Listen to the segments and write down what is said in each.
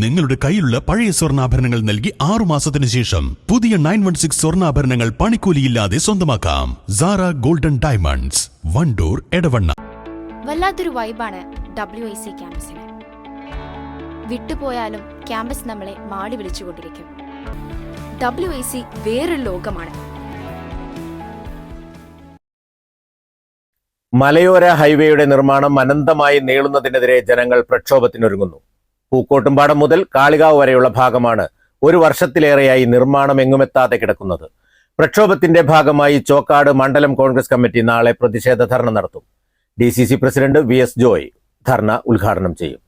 നിങ്ങളുടെ കയ്യിലുള്ള പഴയ സ്വർണാഭരണങ്ങൾ നൽകി ആറു മാസത്തിന് ശേഷം പുതിയ നയൻ വൺ സിക്സ് സ്വർണാഭരണങ്ങൾ പണിക്കൂലിയില്ലാതെ സ്വന്തമാക്കാം. Saara golden diamonds Wandoor Edavanna. വല്ലാത്തൊരു വൈബാണ് ഡബ്ല്യു ഐ സി ക്യാമ്പസിന്. വിട്ടുപോയാലും ക്യാമ്പസ് നമ്മളെ മാടി വിളിച്ചുകൊണ്ടിരിക്കും. ഡബ്ല്യു ഐ സി വേറൊരു ലോകമാണ്. മലയോര ഹൈവേയുടെ നിർമ്മാണം അനന്തമായി നീളുന്നതിനെതിരെ ജനങ്ങൾ പ്രക്ഷോഭത്തിനൊരുങ്ങുന്നു. പൂക്കോട്ടുംപാടം മുതൽ കാളികാവ് വരെയുള്ള ഭാഗമാണ് ഒരു വർഷത്തിലേറെയായി നിർമ്മാണം എങ്ങുമെത്താതെ കിടക്കുന്നത്. പ്രക്ഷോഭത്തിന്റെ ഭാഗമായി ചോക്കാട് മണ്ഡലം കോൺഗ്രസ് കമ്മിറ്റി നാളെ പ്രതിഷേധ ധർണ നടത്തും. D C C president V S Joy ധർണ ഉദ്ഘാടനം ചെയ്യും.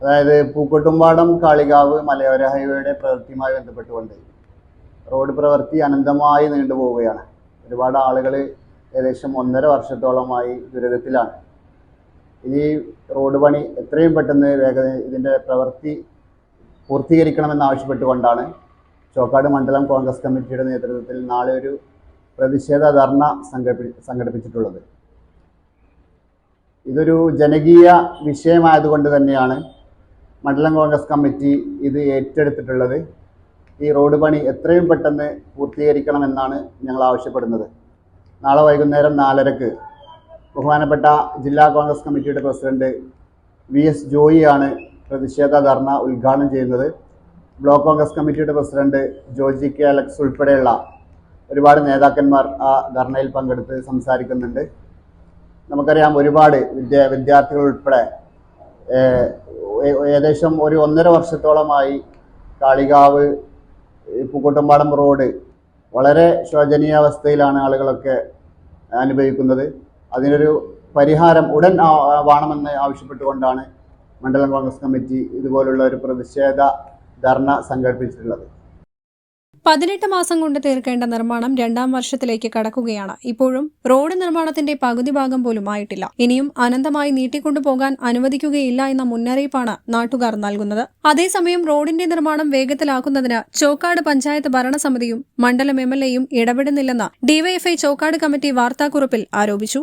അതായത് പൂക്കോട്ടുംപാടം കാളികാവ് മലയോര ഹൈവേയുടെ പ്രവൃത്തിയുമായി ബന്ധപ്പെട്ടുകൊണ്ട് റോഡ് പ്രവൃത്തി അനന്തമായി നീണ്ടുപോവുകയാണ്. ഒരുപാട് ആളുകൾ ഏകദേശം ഒന്നര വർഷത്തോളമായി ദുരിതത്തിലാണ്. ഈ റോഡ് പണി എത്രയും പെട്ടെന്ന് വേഗത ഇതിന്റെ പ്രവൃത്തി പൂർത്തീകരിക്കണമെന്നാവശ്യപ്പെട്ടുകൊണ്ടാണ് ചോക്കാട് മണ്ഡലം കോൺഗ്രസ് കമ്മിറ്റിയുടെ നേതൃത്വത്തിൽ നാളെ ഒരു പ്രതിഷേധ ധർണ സംഘടിപ്പി സംഘടിപ്പിച്ചിട്ടുള്ളത്. ഇതൊരു ജനകീയ വിഷയമായതുകൊണ്ട് തന്നെയാണ് മണ്ഡലം കോൺഗ്രസ് കമ്മിറ്റി ഇത് ഏറ്റെടുത്തിട്ടുള്ളത്. ഈ റോഡ് പണി എത്രയും പെട്ടെന്ന് പൂർത്തീകരിക്കണമെന്നാണ് ഞങ്ങൾ ആവശ്യപ്പെടുന്നത്. നാളെ വൈകുന്നേരം നാലരക്ക് ബഹുമാനപ്പെട്ട ജില്ലാ കോൺഗ്രസ് കമ്മിറ്റിയുടെ പ്രസിഡന്റ് വി എസ് ജോയിയാണ് പ്രതിഷേധ ധർണ ഉദ്ഘാടനം ചെയ്യുന്നത്. ബ്ലോക്ക് കോൺഗ്രസ് കമ്മിറ്റിയുടെ പ്രസിഡന്റ് ജോജി കെ അലക്സ് ഉൾപ്പെടെയുള്ള ഒരുപാട് നേതാക്കന്മാർ ആ ധർണയിൽ പങ്കെടുത്ത് സംസാരിക്കുന്നുണ്ട്. നമുക്കറിയാം ഒരുപാട് വിദ്യ വിദ്യാർത്ഥികൾ ഉൾപ്പെടെ ഏകദേശം ഒരു ഒന്നര വർഷത്തോളമായി കാളികാവ് പൂക്കോട്ടുംപാടം റോഡ് വളരെ ശോചനീയാവസ്ഥയിലാണ് ആളുകളൊക്കെ അനുഭവിക്കുന്നത്. അതിനൊരു പരിഹാരം ഉടൻ വേണമെന്ന് ആവശ്യപ്പെട്ടുകൊണ്ടാണ് മണ്ഡലം കോൺഗ്രസ് കമ്മിറ്റി ഇതുപോലുള്ള ഒരു പ്രതിഷേധ ധർണ സംഘടിപ്പിച്ചിട്ടുള്ളത്. പതിനെട്ട് മാസം കൊണ്ട് തീർക്കേണ്ട നിർമ്മാണം രണ്ടാം വർഷത്തിലേക്ക് കടക്കുകയാണ്. ഇപ്പോഴും റോഡ് നിർമ്മാണത്തിന്റെ പകുതി ഭാഗം പോലും ആയിട്ടില്ല. ഇനിയും അനന്തമായി നീട്ടിക്കൊണ്ടുപോകാൻ അനുവദിക്കുകയില്ല എന്ന മുന്നറിയിപ്പാണ് നാട്ടുകാർ നൽകുന്നത്. അതേസമയം റോഡിന്റെ നിർമ്മാണം വേഗത്തിലാക്കുന്നതിന് ചോക്കാട് പഞ്ചായത്ത് ഭരണസമിതിയും മണ്ഡലം എം എൽ എയും ഇടപെടുന്നില്ലെന്ന് ഡിവൈഎഫ്ഐ ചോക്കാട് കമ്മിറ്റി വാർത്താക്കുറിപ്പിൽ ആരോപിച്ചു.